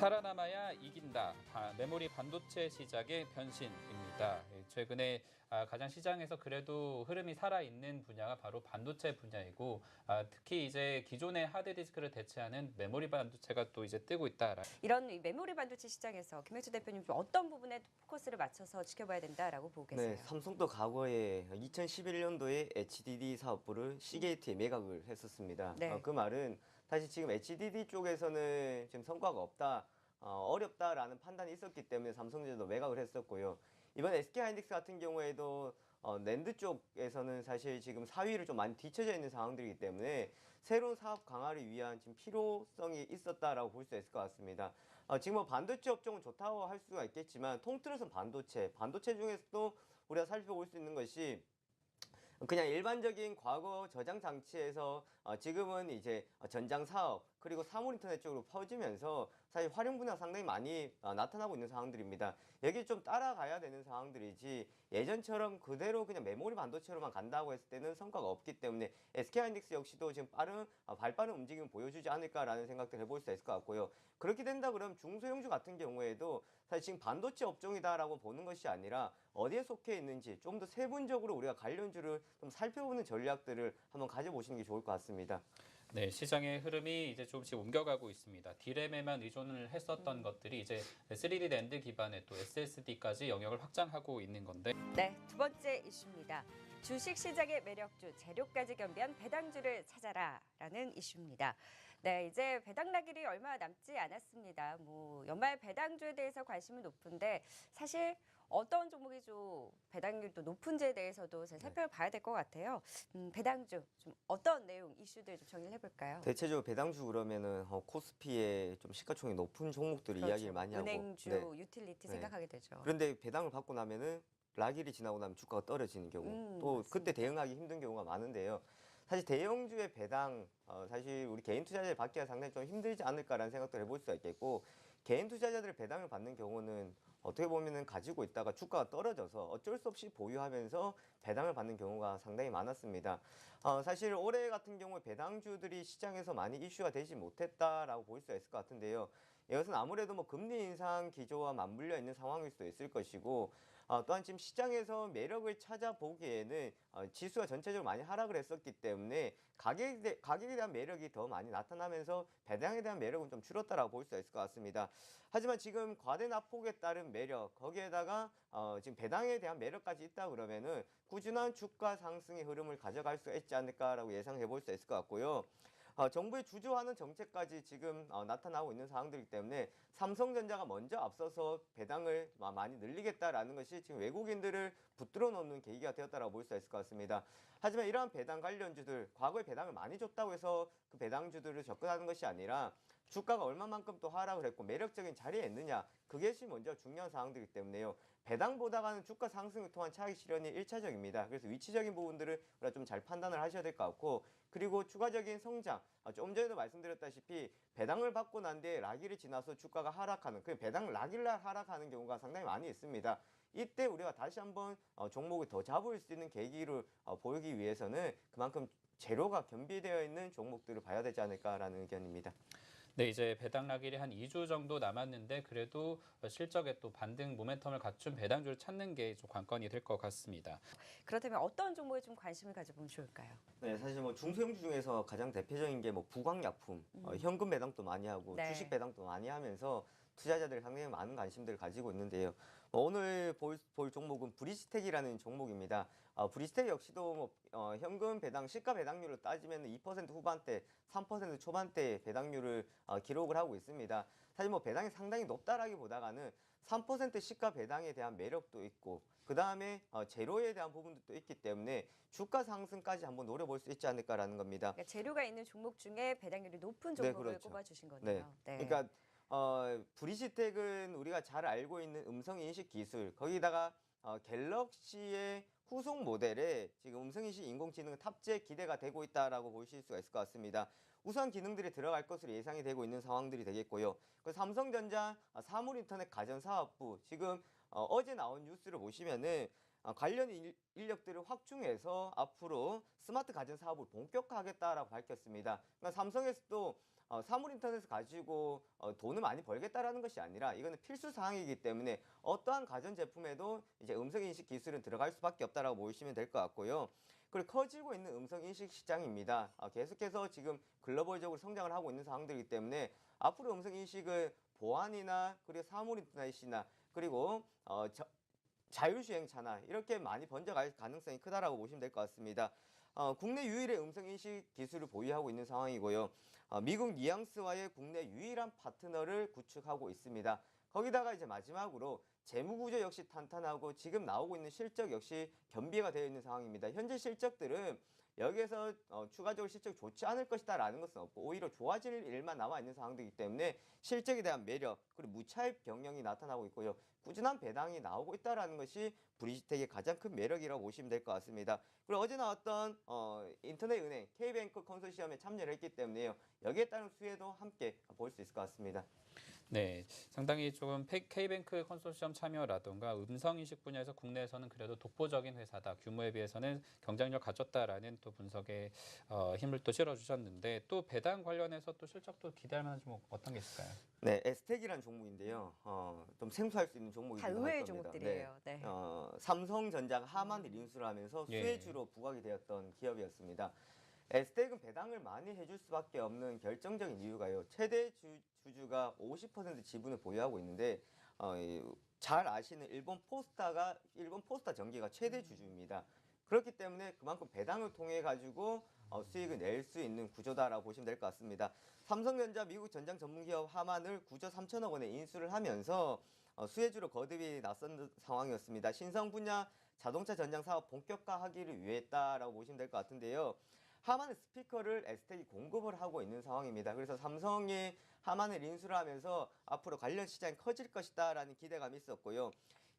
살아남아야 이긴다. 바- 메모리 반도체 시장의 변신입니다. 예, 최근에 아, 가장 시장에서 그래도 흐름이 살아있는 분야가 바로 반도체 분야이고 아, 특히 이제 기존의 하드 디스크를 대체하는 메모리 반도체가 또 이제 뜨고 있다. 이런 이 메모리 반도체 시장에서 김혁수 대표님 좀 어떤 부분에 포커스를 맞춰서 지켜봐야 된다라고 보고 계세요? 네, 삼성도 과거에 2011년도에 HDD 사업부를 시게이트에 매각을 했었습니다. 네. 어, 그 말은 사실 지금 HDD 쪽에서는 지금 성과가 없다, 어, 어렵다라는 판단이 있었기 때문에 삼성전자도 매각을 했었고요. 이번 SK 하이닉스 같은 경우에도 어, 낸드 쪽에서는 사실 지금 사위를 좀 많이 뒤쳐져 있는 상황들이기 때문에 새로운 사업 강화를 위한 지금 필요성이 있었다라고 볼 수 있을 것 같습니다. 어, 지금 뭐 반도체 업종은 좋다고 할 수가 있겠지만 통틀어서 반도체, 반도체 중에서도 우리가 살펴볼 수 있는 것이 그냥 일반적인 과거 저장 장치에서 어, 지금은 이제 전장 사업 그리고 사물 인터넷 쪽으로 퍼지면서 사실 활용 분야가 상당히 많이 어, 나타나고 있는 상황들입니다. 여기 좀 따라가야 되는 상황들이지 예전처럼 그대로 그냥 메모리 반도체로만 간다고 했을 때는 성과가 없기 때문에 SK 하이닉스 역시도 지금 빠른 어, 발빠른 움직임을 보여주지 않을까라는 생각들 해볼 수 있을 것 같고요. 그렇게 된다 그러면 중소형주 같은 경우에도 사실 지금 반도체 업종이다라고 보는 것이 아니라 어디에 속해 있는지 좀 더 세분적으로 우리가 관련주를 좀 살펴보는 전략들을 한번 가져보시는 게 좋을 것 같습니다. 네, 시장의 흐름이 이제 조금씩 옮겨가고 있습니다. 디램에만 의존을 했었던 것들이 이제 3D 랜드 기반의 또 SSD까지 영역을 확장하고 있는 건데 네, 두 번째 이슈입니다. 주식 시장의 매력주 재료까지 겸비한 배당주를 찾아라라는 이슈입니다. 네, 이제 배당 나길이 얼마 남지 않았습니다. 뭐 연말 배당주에 대해서 관심은 높은데 사실 어떤 종목이 좀 배당률도 높은지에 대해서도 잘 살펴봐야 될 것 같아요. 음, 배당주 좀 어떤 내용 이슈들 좀 정리를 해볼까요? 대체적으로 배당주 그러면은 어, 코스피에 좀 시가총액 높은 종목들을 그렇죠. 이야기를 많이 하고 은행주, 네. 유틸리티 네. 생각하게 되죠. 그런데 배당을 받고 나면은 락일이 지나고 나면 주가가 떨어지는 경우 음, 또 맞습니다. 그때 대응하기 힘든 경우가 많은데요. 사실 대형주의 배당 어, 사실 우리 개인 투자자들 받기가 상당히 좀 힘들지 않을까라는 생각도 해볼 수가 있겠고 개인 투자자들 배당을 받는 경우는 어떻게 보면은 가지고 있다가 주가가 떨어져서 어쩔 수 없이 보유하면서 배당을 받는 경우가 상당히 많았습니다. 어, 사실 올해 같은 경우에 배당주들이 시장에서 많이 이슈가 되지 못했다라고 볼 수가 있을 것 같은데요. 이것은 아무래도 뭐 금리 인상 기조와 맞물려 있는 상황일 수도 있을 것이고 어, 또한 지금 시장에서 매력을 찾아보기에는 어, 지수가 전체적으로 많이 하락을 했었기 때문에 가격에, 대- 가격에 대한 매력이 더 많이 나타나면서 배당에 대한 매력은 좀 줄었다라고 볼수 있을 것 같습니다. 하지만 지금 과대 낙폭에 따른 매력 거기에다가 어, 지금 배당에 대한 매력까지 있다 그러면은 꾸준한 주가 상승의 흐름을 가져갈 수 있지 않을까라고 예상해 볼 수 있을 것 같고요. 어, 정부의 주저하는 정책까지 지금 어, 나타나고 있는 상황들이기 때문에 삼성전자가 먼저 앞서서 배당을 마- 많이 늘리겠다라는 것이 지금 외국인들을 붙들어 놓는 계기가 되었다라고 볼 수 있을 것 같습니다. 하지만 이러한 배당 관련주들 과거에 배당을 많이 줬다고 해서 그 배당주들을 접근하는 것이 아니라 주가가 얼마만큼 또 하락을 했고 매력적인 자리에 있느냐 그것이 먼저 중요한 사항들이기 때문에요. 배당보다가는 주가 상승을 통한 차익 실현이 일차적입니다 그래서 위치적인 부분들을 우리가 좀 잘 판단을 하셔야 될 것 같고 그리고 추가적인 성장 아, 좀 전에도 말씀드렸다시피 배당을 받고 난 뒤에 라기를 지나서 주가가 하락하는 그 배당 라길날 하락하는 경우가 상당히 많이 있습니다. 이때 우리가 다시 한번 어, 종목을 더 잡을 수 있는 계기를 어, 보이기 위해서는 그만큼 재료가 겸비되어 있는 종목들을 봐야 되지 않을까라는 의견입니다. 네, 이제 배당 나길이 한 2주 정도 남았는데 그래도 실적에 또 반등 모멘텀을 갖춘 배당주를 찾는 게 좀 관건이 될 것 같습니다. 그렇다면 어떤 종목에 좀 관심을 가져보면 좋을까요? 네, 사실 뭐 중소형주 중에서 가장 대표적인 게 뭐 부광약품, 어, 현금 배당도 많이 하고 네. 주식 배당도 많이 하면서 투자자들이 상당히 많은 관심들을 가지고 있는데요. 어, 오늘 볼, 볼 종목은 브리스텍이라는 종목입니다. 어, 브리스텍 역시도 뭐, 어, 현금 배당, 시가 배당률을 따지면 2% 후반대, 3% 초반대 배당률을 어, 기록을 하고 있습니다. 사실 뭐 배당이 상당히 높다라기보다가는 3% 시가 배당에 대한 매력도 있고 그 다음에 어, 제로에 대한 부분도 있기 때문에 주가 상승까지 한번 노려볼 수 있지 않을까라는 겁니다. 그러니까 재료가 있는 종목 중에 배당률이 높은 네, 종목을 그렇죠. 꼽아주신 네. 거네요. 그러니까 어, 브리시텍은 우리가 잘 알고 있는 음성 인식 기술 거기다가 어, 갤럭시의 후속 모델에 지금 음성 인식 인공지능 탑재 기대가 되고 있다라고 보실 수가 있을 것 같습니다. 우수한 기능들이 들어갈 것으로 예상이 되고 있는 상황들이 되겠고요. 그 삼성전자 어, 사물 인터넷 가전 사업부 지금 어, 어제 나온 뉴스를 보시면은 어, 관련 인- 인력들을 확충해서 앞으로 스마트 가전 사업을 본격화하겠다라고 밝혔습니다. 그러니까 삼성에서도 어, 사물 인터넷을 가지고 어, 돈을 많이 벌겠다라는 것이 아니라 이거는 필수 사항이기 때문에 어떠한 가전 제품에도 이제 음성 인식 기술은 들어갈 수밖에 없다라고 보시면 될 것 같고요. 그리고 커지고 있는 음성 인식 시장입니다. 아, 계속해서 지금 글로벌적으로 성장을 하고 있는 상황들이기 때문에 앞으로 음성 인식을 보안이나 그리고 사물 인터넷이나 그리고 어, 저- 자율주행차나 이렇게 많이 번져갈 가능성이 크다라고 보시면 될 것 같습니다. 어, 국내 유일의 음성 인식 기술을 보유하고 있는 상황이고요. 어, 미국 뉘앙스와의 국내 유일한 파트너를 구축하고 있습니다. 거기다가 이제 마지막으로 재무 구조 역시 탄탄하고 지금 나오고 있는 실적 역시 겸비가 되어 있는 상황입니다. 현재 실적들은 여기에서 어, 추가적으로 실적 좋지 않을 것이다 라는 것은 없고 오히려 좋아질 일만 남아 있는 상황이기 때문에 실적에 대한 매력 그리고 무차입 경영이 나타나고 있고요. 꾸준한 배당이 나오고 있다라는 것이 브리지텍의 가장 큰 매력이라고 보시면 될 것 같습니다. 그리고 어제 나왔던 어, 인터넷 은행 K뱅크 컨소시엄에 참여를 했기 때문에요. 여기에 따른 수혜도 함께 볼 수 있을 것 같습니다. 네, 상당히 조금 페- K뱅크 컨소시엄 참여라던가 음성 인식 분야에서 국내에서는 그래도 독보적인 회사다. 규모에 비해서는 경쟁력 갖췄다라는 또 분석에 어, 힘을 또 실어주셨는데 또 배당 관련해서 또 실적 도 기대할 만한 종목 어떤 게 있을까요? 네, 에스텍이라는 종목인데요. 어, 좀 생소할 수 있는 다 종목이기도 할 의외의 겁니다. 종목들이에요. 네. 어, 삼성전자가 하만을 인수를 하면서 예. 수혜주로 부각이 되었던 기업이었습니다. 에스텍은 배당을 많이 해줄 수밖에 없는 결정적인 이유가요. 최대 주, 주주가 50% 지분을 보유하고 있는데 어, 이, 잘 아시는 일본 포스타가 일본 포스타 전기가 최대 주주입니다. 그렇기 때문에 그만큼 배당을 통해 가지고 어, 수익을 낼 수 있는 구조다라고 보시면 될 것 같습니다. 삼성전자 미국 전장 전문기업 하만을 9조 3천억 원에 인수를 하면서 어, 수혜주로 거듭이 나선 상황이었습니다. 신성 분야 자동차 전장 사업 본격화하기를 위했다라고 보시면 될 것 같은데요. 하만의 스피커를 에스텍이 공급을 하고 있는 상황입니다. 그래서 삼성이 하만을 인수를 하면서 앞으로 관련 시장이 커질 것이다 라는 기대감이 있었고요.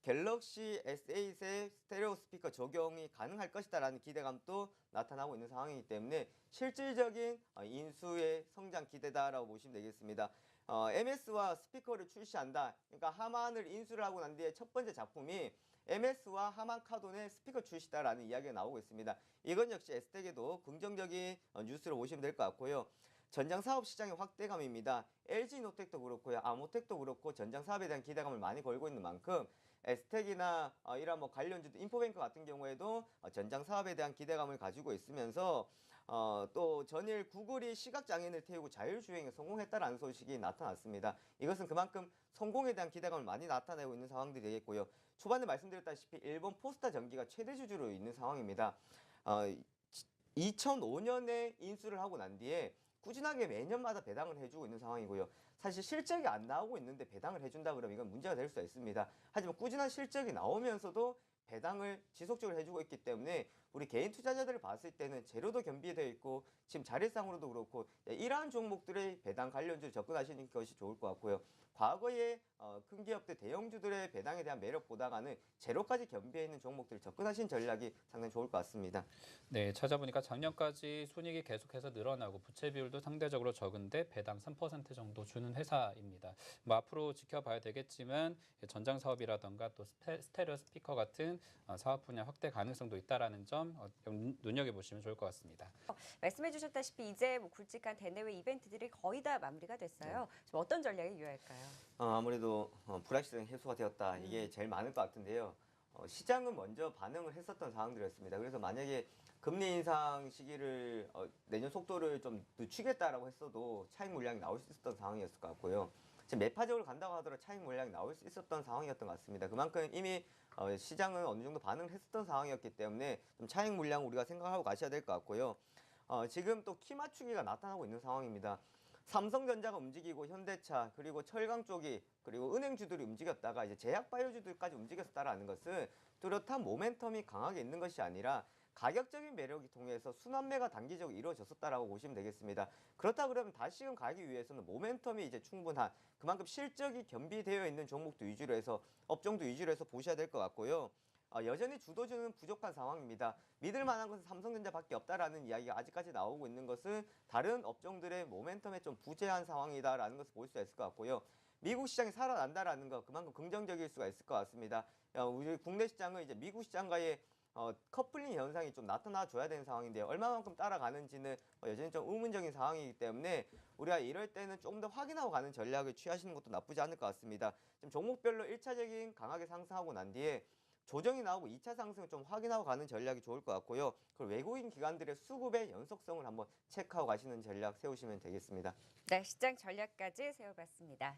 갤럭시 S8의 스테레오 스피커 적용이 가능할 것이다 라는 기대감도 나타나고 있는 상황이기 때문에 실질적인 어, 인수의 성장 기대다라고 보시면 되겠습니다. 어, MS와 스피커를 출시한다. 그러니까 하만을 인수를 하고 난 뒤에 첫 번째 작품이 MS와 하만 카돈의 스피커 출시다라는 이야기가 나오고 있습니다. 이건 역시 에스텍에도 긍정적인 어, 뉴스로 보시면 될 것 같고요. 전장 사업 시장의 확대감입니다. LG 노텍도 그렇고요, 아모텍도 그렇고 전장 사업에 대한 기대감을 많이 걸고 있는 만큼 에스텍이나 어, 이런 뭐 관련주도 인포뱅크 같은 경우에도 어, 전장 사업에 대한 기대감을 가지고 있으면서 어, 또 전일 구글이 시각 장애인을 태우고 자율주행에 성공했다라는 소식이 나타났습니다. 이것은 그만큼 성공에 대한 기대감을 많이 나타내고 있는 상황들이 되겠고요. 초반에 말씀드렸다시피 일본 포스타 전기가 최대 주주로 있는 상황입니다. 어, 2005년에 인수를 하고 난 뒤에 꾸준하게 매년마다 배당을 해주고 있는 상황이고요. 사실 실적이 안 나오고 있는데 배당을 해준다 그러면 이건 문제가 될 수가 있습니다. 하지만 꾸준한 실적이 나오면서도 배당을 지속적으로 해주고 있기 때문에 우리 개인 투자자들을 봤을 때는 재료도 겸비되어 있고 지금 자리상으로도 그렇고 네, 이러한 종목들의 배당 관련주 접근하시는 것이 좋을 것 같고요. 과거에 어, 큰 기업들 대형주들의 배당에 대한 매력보다가는 제로까지 겸비해 있는 종목들 접근하신 전략이 상당히 좋을 것 같습니다. 네, 찾아보니까 작년까지 손익이 계속해서 늘어나고 부채 비율도 상대적으로 적은데 배당 3% 정도 주는 회사입니다. 뭐 앞으로 지켜봐야 되겠지만 전장 사업이라던가 또 스페- 스테레오 스피커 같은 어, 사업 분야 확대 가능성도 있다라는 점 어, 눈- 눈여겨보시면 좋을 것 같습니다. 말씀해 주셨다시피 이제 뭐 굵직한 대내외 이벤트들이 거의 다 마무리가 됐어요. 좀 어떤 전략이 유효할까요? 어, 아무래도 어, 불확실성 해소가 되었다 이게 제일 많을 것 같은데요. 어, 시장은 먼저 반응을 했었던 상황들이었습니다. 그래서 만약에 금리 인상 시기를 어, 내년 속도를 좀 늦추겠다라고 했어도 차익 물량이 나올 수 있었던 상황이었을 것 같고요. 지금 매파적으로 간다고 하더라도 차익 물량이 나올 수 있었던 상황이었던 것 같습니다. 그만큼 이미 어, 시장은 어느 정도 반응을 했었던 상황이었기 때문에 좀 차익 물량 우리가 생각하고 가셔야 될 것 같고요. 어, 지금 또 키 맞추기가 나타나고 있는 상황입니다. 삼성전자가 움직이고 현대차 그리고 철강 쪽이 그리고 은행주들이 움직였다가 이제 제약바이오주들까지 움직였다라는 것은 뚜렷한 모멘텀이 강하게 있는 것이 아니라 가격적인 매력이 통해서 순환매가 단기적으로 이루어졌었다라고 보시면 되겠습니다. 그렇다 그러면 다시금 가기 위해서는 모멘텀이 이제 충분한 그만큼 실적이 겸비되어 있는 종목도 위주로 해서 업종도 위주로 해서 보셔야 될 것 같고요. 어, 여전히 주도주는 부족한 상황입니다. 믿을 만한 것은 삼성전자밖에 없다라는 이야기가 아직까지 나오고 있는 것은 다른 업종들의 모멘텀에 좀 부재한 상황이다라는 것을 볼 수가 있을 것 같고요. 미국 시장이 살아난다라는 거 그만큼 긍정적일 수가 있을 것 같습니다. 어, 우리 국내 시장은 이제 미국 시장과의 어, 커플링 현상이 좀 나타나줘야 되는 상황인데 얼마만큼 따라가는지는 어, 여전히 좀 의문적인 상황이기 때문에 우리가 이럴 때는 좀더 확인하고 가는 전략을 취하시는 것도 나쁘지 않을 것 같습니다. 지금 종목별로 1차적인 강하게 상승하고 난 뒤에 조정이 나오고 2차 상승을 좀 확인하고 가는 전략이 좋을 것 같고요. 그리고 외국인 기관들의 수급의 연속성을 한번 체크하고 가시는 전략 세우시면 되겠습니다. 네, 시장 전략까지 세워봤습니다.